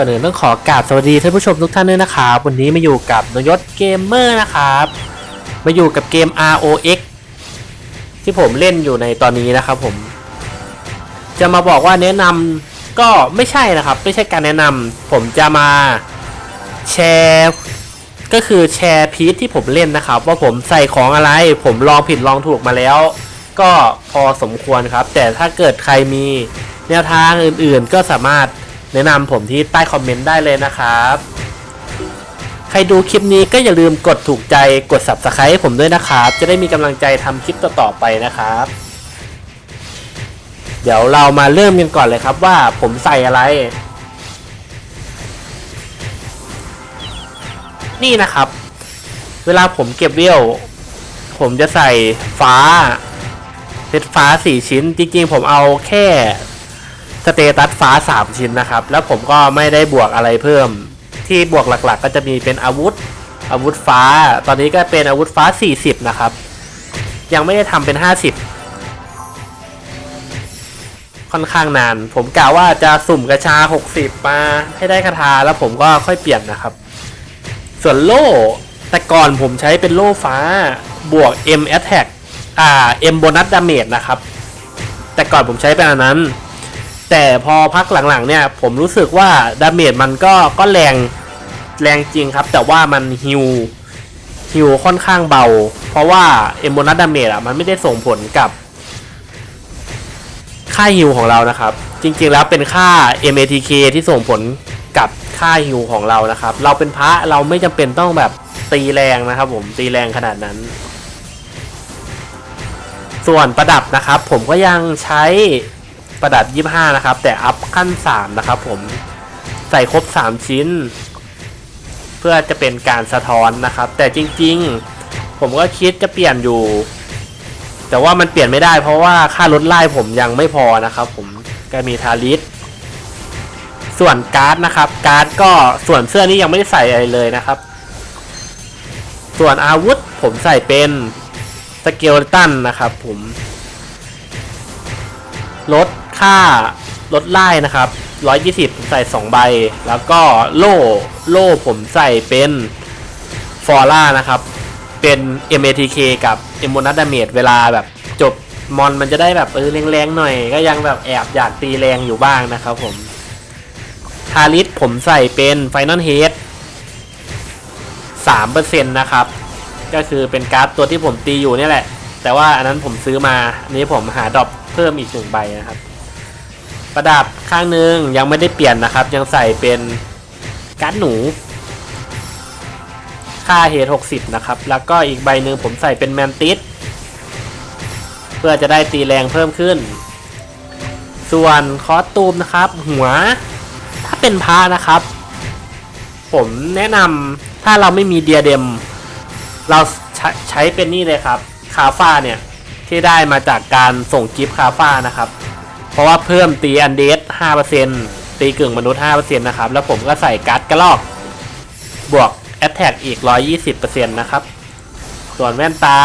ก่อนอื่นต้องขอกราบสวัสดีท่านผู้ชมทุกท่านด้วยนะครับ วันนี้มาอยู่กับนยศเกมเมอร์นะครับ มาอยู่กับเกม ROX ที่ผมเล่นอยู่ในตอนนี้นะครับผม จะมาบอกว่าแนะนำก็ไม่ใช่นะครับ ไม่ใช่การแนะนำผมจะมาแชร์ก็คือแชร์พีทที่ผมเล่นนะครับ ว่าผมใส่ของอะไร ผมลองผิดลองถูกมาแล้ว ก็พอสมควรครับ แต่ถ้าเกิดใครมีแนวทางอื่นๆ ก็สามารถ แนะนำผมที่ใต้คอมเมนต์ได้เลยนะครับ ใครดูคลิปนี้ก็อย่าลืมกดถูกใจกด subscribe ให้ผมด้วยนะครับ จะได้มีกำลังใจทำคลิปต่อๆไปนะครับ เดี๋ยวเรามาเริ่มกันก่อนเลยครับว่าผมใส่อะไร นี่นะครับ เวลาผมเก็บเวผมจะใส่ฟ้าเพชรฟ้าสี่ชิ้น จริงๆ ผมเอาแค่ เตตัสฟ้าสามชิ้นนะครับ แล้วผมก็ไม่ได้บวกอะไรเพิ่ม ที่บวกหลักๆ ก็จะมีเป็นอาวุธ อาวุธฟ้า ตอนนี้ก็เป็นอาวุธฟ้า 40 นะครับ ยังไม่ได้ทำเป็น 50 ค่อนข้างนาน ผมกะว่าจะสุ่มกระชา 60 มาให้ได้คาถาแล้วผมก็ค่อยเปลี่ยนนะครับ ส่วนโล่ แต่ก่อนผมใช้เป็นโล่ฟ้าบวก M attack อ่า M bonus damage นะครับ แต่ก่อนผมใช้เป็นอันนั้น แต่พอพักหลังๆเนี่ยผมรู้สึกว่าดาเมจมันก็ก็แรงแรงจริงครับ แต่ว่ามันฮิวฮิวค่อนข้างเบา เพราะว่า M bonus damage อะมันไม่ได้ส่งผลกับค่าฮิวของเรานะครับ จริงๆแล้วเป็นค่า MATK ที่ส่งผลกับค่าฮิวของเรานะครับ เราเป็นพระเราไม่จำเป็นต้องแบบตีแรงนะครับ ผมตีแรงขนาดนั้น ส่วนประดับนะครับ ผมก็ยังใช้ ประดับ 25 นะครับ แต่อัพขั้น 3 นะครับผมใส่ครบ 3 ชิ้น เพื่อจะเป็นการสะท้อนนะครับ แต่จริงๆ ผมก็คิดจะเปลี่ยนอยู่ แต่ว่ามันเปลี่ยนไม่ได้ เพราะว่าค่ารถไล่ผมยังไม่พอนะครับ ผมก็มีทาริสส่วนการ์ดนะครับ การ์ดก็ส่วนเสื้อนี้ยังไม่ได้ใส่อะไรเลยนะครับ ส่วนอาวุธผมใส่เป็นสเกลตันนะครับผมลด ค่าลดไล่นะครับ120ผมใส่2ใบ แล้วก็โล่โล่ผมใส่เป็นฟอร่านะครับ เป็น MATK กับ m o n a d a m a g e เวลาแบบจบมอนมันจะได้แบบเออแรงๆหน่อย ก็ยังแบบแอบอยากตีแรงอยู่บ้างนะครับผมทาริสผมใส่เป็น Final Head 3%นะครับ ก็คือเป็นการ์ดตัวที่ผมตีอยู่นี่แหละ แต่ว่าอันนั้นผมซื้อมา อันนี้ผมหาดรอปเพิ่มอีกหนึ่งใบนะครับ ประดับข้างหนึงยังไม่ได้เปลี่ยนนะครับ ยังใส่เป็นการ์ดหนู ค่าเฮด60 นะครับ แล้วก็อีกใบหนึ่งผมใส่เป็นแมนติสเพื่อจะได้ตีแรงเพิ่มขึ้น ส่วนคอสตูมนะครับ หัวถ้าเป็นพระนะครับ ผมแนะนำถ้าเราไม่มีเดียเดมเราใช้ใช้เป็นนี่เลยครับ คาฟ้าเนี่ย ที่ได้มาจากการส่งกิฟต์คาฟ้านะครับ ราะว่าเพิ่มตีอันเดส5%ตีกึ่งมนุษย์5%นะครับ แล้วผมก็ใส่การ์ดกระลอก บวก Attack อีก 120%นะครับ ส่วนแว่นตา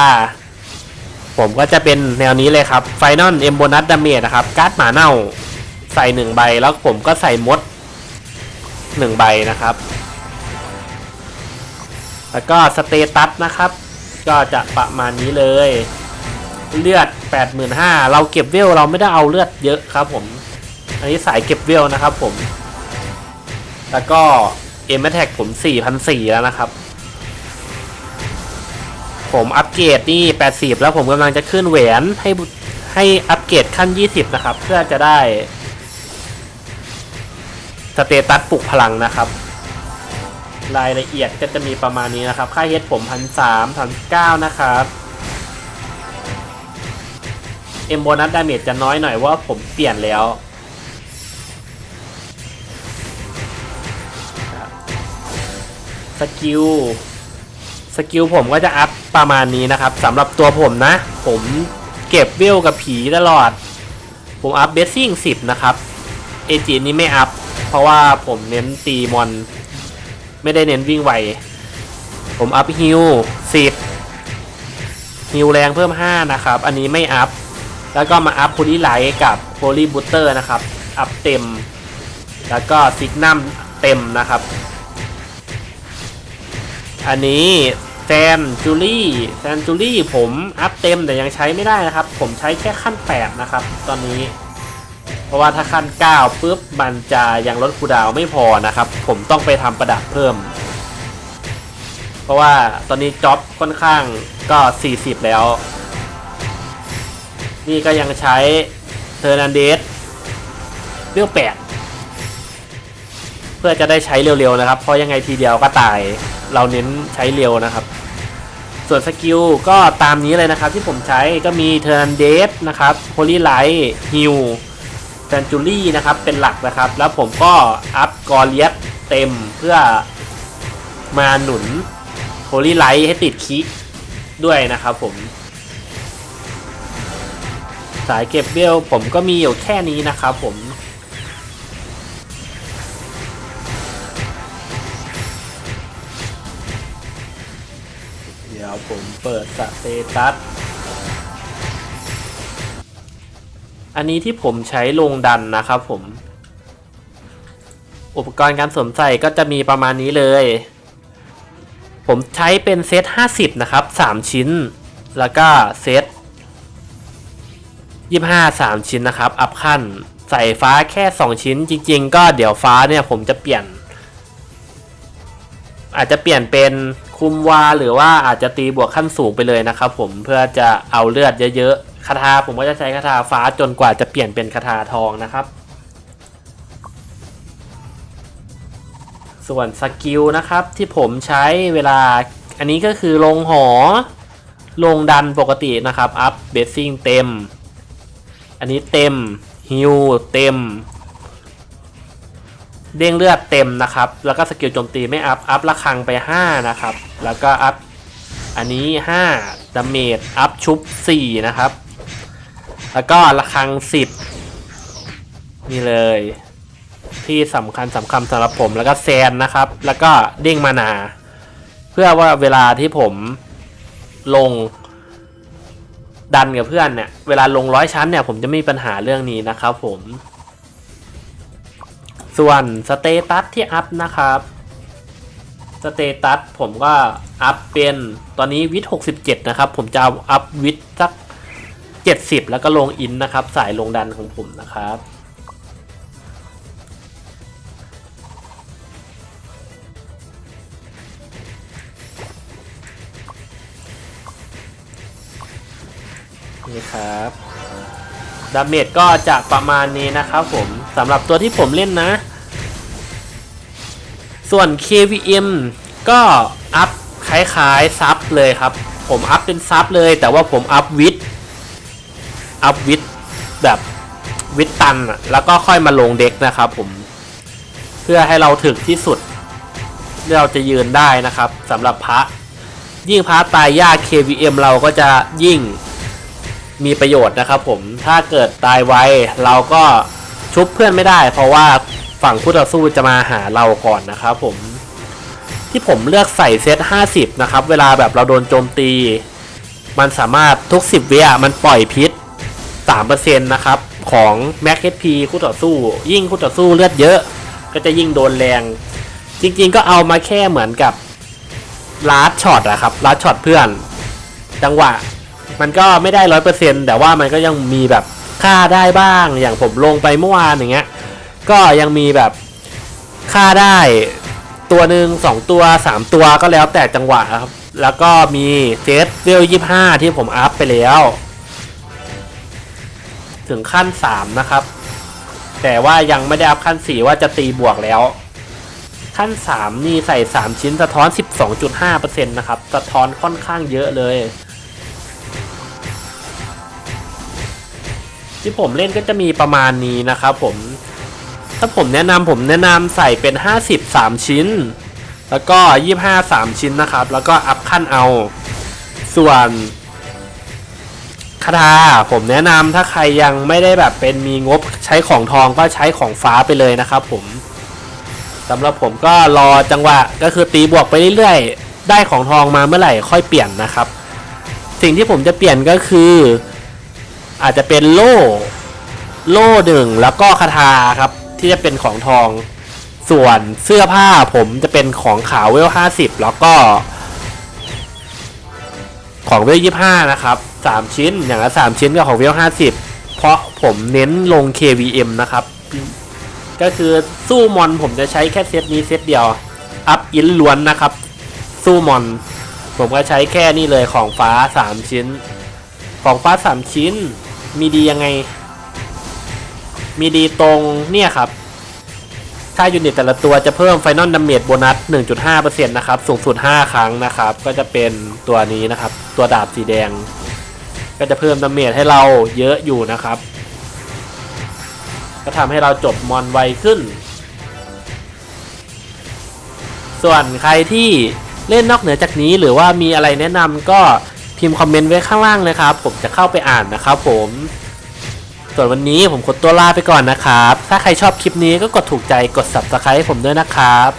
ผมก็จะเป็นแนวนี้เลยครับ Final M Bonus Damage นะครับ การ์ดหมาเน่าใส่1ใบ แล้วผมก็ใส่มด1ใบนะครับ แล้วก็สเตตัสนะครับ ก็จะประมาณนี้เลย เลือด 85,000เราเก็บเวลเราไม่ได้เอาเลือดเยอะครับผม อันนี้สายเก็บเวลนะครับผม แล้วก็เอ็มแท็กผม 4,400 แล้วนะครับ ผมอัปเกรดนี่ 80 แล้วผมกำลังจะขึ้นแหวนให้ให้อัปเกรดขั้น 20 นะครับ เพื่อจะได้สเตตัสปลุกพลังนะครับ รายละเอียดก็จะมีประมาณนี้นะครับ ค่าเฮดผมพันสามพันเก้านะครับ เอ็มโบนัสดาเมจจะน้อยหน่อยว่าผมเปลี่ยนแล้วสกิลสกิลผมก็จะอัพประมาณนี้นะครับสำหรับตัวผมนะ ผมเก็บเวลกับผีตลอด ผมอัพเบสซิ่ง10 นะครับเอจีนี้ไม่อัพ เพราะว่าผมเน้นตีมอน ไม่ได้เน้นวิ่งไว ผมอัพฮิล10ฮิลแรงเพิ่ม 5 นะครับ อันนี้ไม่อัพ แล้วก็มาอัพโพลีไลท์กับโพลีบูเตอร์นะครับ อัพเต็ม แล้วก็ซิกนัมเต็มนะครับ อันนี้แซนจูลี่แซนจูลี่ผมอัพเต็มแต่ยังใช้ไม่ได้นะครับ ผมใช้แค่ขั้น 8 นะครับ ตอนนี้ เพราะว่าถ้าขั้น 9ปุ๊บมันจะยังลดคูดาวไม่พอนะครับ ผมต้องไปทำประดับเพิ่ม เพราะว่าตอนนี้จ็อบค่อนข้างก็ 40 แล้ว นี่ก็ยังใช้เทอร์นันเดสเรียวแปดเพื่อจะได้ใช้เร็วๆนะครับ เพราะยังไงทีเดียวก็ตายเราเน้นใช้เร็วนะครับ ส่วนสกิลก็ตามนี้เลยนะครับ ที่ผมใช้ก็มีเทอร์นันเดสนะครับโพลีไลท์ฮิวแซนจูรี่นะครับเป็นหลักนะครับ แล้วผมก็อัพกอเลียสเต็มเพื่อมาหนุนโพลีไลท์ให้ติดคิกด้วยนะครับผม สายเก็บเบลผมก็มีอยู่แค่นี้นะครับผมเดี๋ยวผมเปิดสเตตัสอันนี้ที่ผมใช้ลงดันนะครับผม อุปกรณ์การสวมใส่ก็จะมีประมาณนี้เลย ผมใช้เป็นเซต50 นะครับ 3 ชิ้น แล้วก็เซต ยี่ห้าสามชิ้นนะครับ อัพขั้นใส่ฟ้าแค่ 2 ชิ้น จริง ๆ ก็เดี๋ยวฟ้าเนี่ยผมจะเปลี่ยน อาจจะเปลี่ยนเป็นคุมวาหรือว่าอาจจะตีบวกขั้นสูงไปเลยนะครับผมเพื่อจะเอาเลือดเยอะๆคาถาผมก็จะใช้คาถาฟ้าจนกว่าจะเปลี่ยนเป็นคาถาทองนะครับ ส่วนสกิลนะครับที่ผมใช้เวลาอันนี้ก็คือลงหอลงดันปกตินะครับ อัพเบสซิ่งเต็ม อันนี้เต็มฮิวเต็ม เด้งเลือดเต็มนะครับ แล้วก็สกิลโจมตีไม่อัพ อัพระฆังไป 5 นะครับ แล้วก็อัพอันนี้5ดาเมจอัพชุบ 4 นะครับ แล้วก็ระฆัง 10 นี่เลย ที่สำคัญสำคัญสำหรับผมแล้วก็แซนนะครับ แล้วก็เด้งมานา เพื่อว่าเวลาที่ผมลง ดันกับเพื่อนเนี่ยเวลาลงร้อยชั้นเนี่ยผมจะไม่มีปัญหาเรื่องนี้นะครับผม ส่วนสเตตัสที่อัพนะครับสเตตัสผมก็อัพเป็นตอนนี้วิทหกสิบเจ็ดนะครับ ผมจะอัพวิทสักเจ็ดสิบแล้วก็ลงอินนะครับ สายลงดันของผมนะครับ นี่ครับดาเมจก็จะประมาณนี้นะครับผมสำหรับตัวที่ผมเล่นนะ ส่วน KVM ก็อัพคล้ายๆซับเลยครับ ผมอัพเป็นซับเลย แต่ว่าผมอัพวิดอัพวิดแบบวิดตันแล้วก็ค่อยมาลงเด็กนะครับผมเพื่อให้เราถึกที่สุดที่เราจะยืนได้นะครับสำหรับพระยิ่งพระตายยาก KVM เราก็จะยิ่ง มีประโยชน์นะครับผมถ้าเกิดตายไวเราก็ชุบเพื่อนไม่ได้ เพราะว่าฝั่งคู่ต่อสู้จะมาหาเราก่อนนะครับผมที่ผมเลือกใส่เซต 50 นะครับ เวลาแบบเราโดนโจมตี มันสามารถทุก 10 วิอะมันปล่อยพิษ 3%นะครับ ของ Max HP คู่ต่อสู้ ยิ่งคู่ต่อสู้เลือดเยอะ ก็จะยิ่งโดนแรง จริงๆก็เอามาแค่เหมือนกับลาร์ดช็อตอะครับลาร์ดช็อตเพื่อน จังหวะ มันก็ไม่ได้ร้อยเปอร์เซ็นต์แต่ว่ามันก็ยังมีแบบค่าได้บ้าง อย่างผมลงไปเมื่อวานอย่างเงี้ย ก็ยังมีแบบค่าได้ตัวหนึ่งสองตัวสามตัวก็แล้วแต่จังหวะครับ แล้วก็มีเซตเวลยี่ห้าที่ผมอัพไปแล้ว ถึงขั้นสามนะครับ แต่ว่ายังไม่ได้อัพขั้นสี่ว่าจะตีบวกแล้ว ขั้นสามนี่ใส่สามชิ้นสะท้อนสิบสองจุดห้าเปอร์เซ็นต์นะครับ สะท้อนค่อนข้างเยอะเลย ที่ผมเล่นก็จะมีประมาณนี้นะครับผมถ้าผมแนะนำผมแนะนำใส่เป็น 50 3 ชิ้น แล้วก็ 25 3 ชิ้นนะครับ แล้วก็อัพขั้นเอา ส่วนคาถาผมแนะนำถ้าใครยังไม่ได้แบบเป็นมีงบใช้ของทองก็ใช้ของฟ้าไปเลยนะครับผมสำหรับผมก็รอจังหวะก็คือตีบวกไปเรื่อยๆ ได้ของทองมาเมื่อไหร่ค่อยเปลี่ยนนะครับ สิ่งที่ผมจะเปลี่ยนก็คือ อาจจะเป็นโล่ โล่หนึ่งแล้วก็คาถาครับ ที่จะเป็นของทอง ส่วนเสื้อผ้าผมจะเป็นของขาวเวล50แล้วก็ ของเวล25นะครับ3ชิ้นอย่างละ3ชิ้นกับของเวล50เพราะผมเน้นลง KVM นะครับ ก็คือสู้มอนผมจะใช้แค่เซตนี้เซตเดียว อัพอินล้วนนะครับ สู้มอน ผมก็ใช้แค่นี้เลยของฟ้า 3 ชิ้น ของฟ้า 3 ชิ้น มีดียังไง มีดีตรงเนี่ยครับถ้ายูนิตแต่ละตัวจะเพิ่มไฟนอลดาเมจโบนัส 1.5%นะครับ สูงสุด 5 ครั้งนะครับ ก็จะเป็นตัวนี้นะครับ ตัวดาบสีแดง ก็จะเพิ่มดาเมจให้เราเยอะอยู่นะครับ ก็ทำให้เราจบมอนไวขึ้น ส่วนใครที่เล่นนอกเหนือจากนี้หรือว่ามีอะไรแนะนำก็ พิมพ์คอมเมนต์ไว้ข้างล่างเลยครับ ผมจะเข้าไปอ่านนะครับผมส่วนวันนี้ผมขอตัวลาไปก่อนนะครับ ถ้าใครชอบคลิปนี้ก็กดถูกใจกด subscribe ให้ผมด้วยนะครับ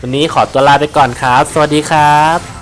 วันนี้ขอตัวลาไปก่อนครับ สวัสดีครับ